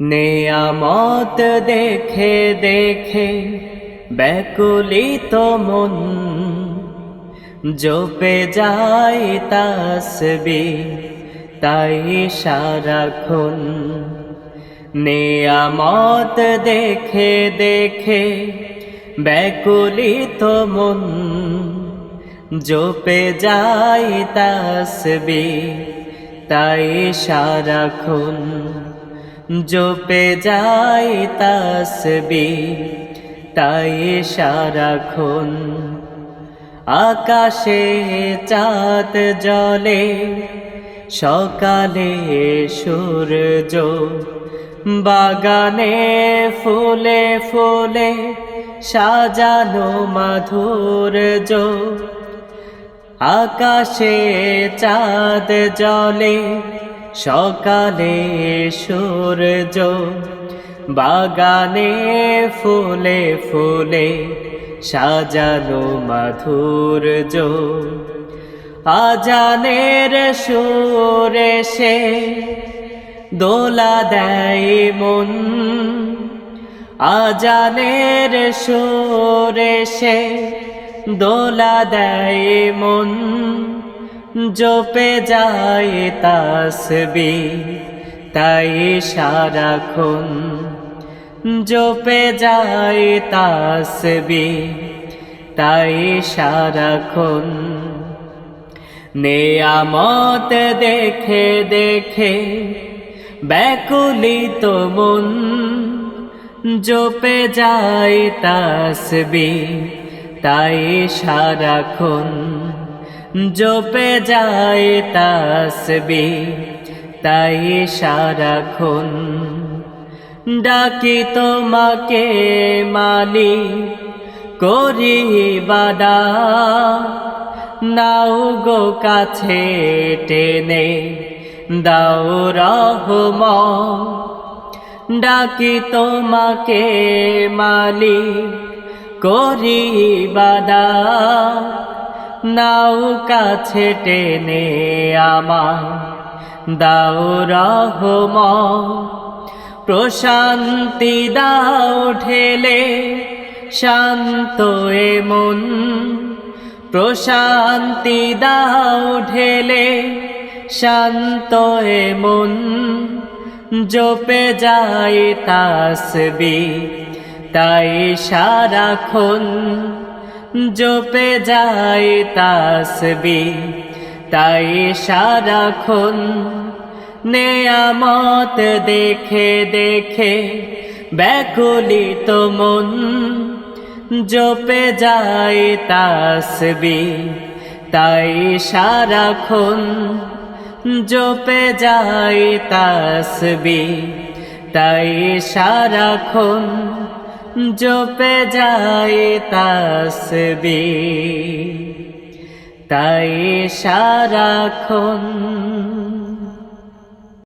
নেয়ামত দেখে দেখে ব্যাকুলিত মন। জপে যায় তাসবি তাই সারাক্ষণ। নেয়ামত দেখে দেখে ব্যাকুলিত মন। জপে যায় তাসবি তাই সারাক্ষণ। জপে যায় তাসবি তাই সারাক্ষণ আকাশে চাঁদ জলে সকালে সূর্য বাগানে ফুলে ফুলে সাজানো মাধুর্য আকাশে চাঁদ জলে সকালে সূর্য, বাগানে ফুলে ফুলে সাজানো মাধুর্য। আজানের সুরে সে দোলা দেয় মন। আজানের সুরে সে দোলা দেয় মন। জপে যায় তাসবি তাই সারাক্ষণ জপে যায় তাসবি তাই সারাক্ষণ নেয়ামত দেখে দেখে ব্যাকুলিত মন জপে যায় তাসবি তাই সারাক্ষণ জপে যায় তাসবি তাই সারাক্ষণ ডাকি তোমাকে মালি করি বাদা নাও গো কাছে টেনে দাও রহম ডাকি তোমাকে মালি করি বাদা নাও কাছে টেনে আমার, দাও রহম প্রশান্তি দাও ঠেলে শান্ত এ মন। প্রশান্তি দাও ঢেলে, শান্ত এ মন। জপে যায় তাসবি, তাই সারাক্ষণ জপে যায় তাসবি তাই সারাক্ষণ নেয়ামত দেখে দেখে ব্যাকুলিত মন। জপে যায় তাসবি তাই সারাক্ষণ জপে যায় তাসবি তাই সারাক্ষণ জপে যায় তাসবি তাই সারাক্ষণ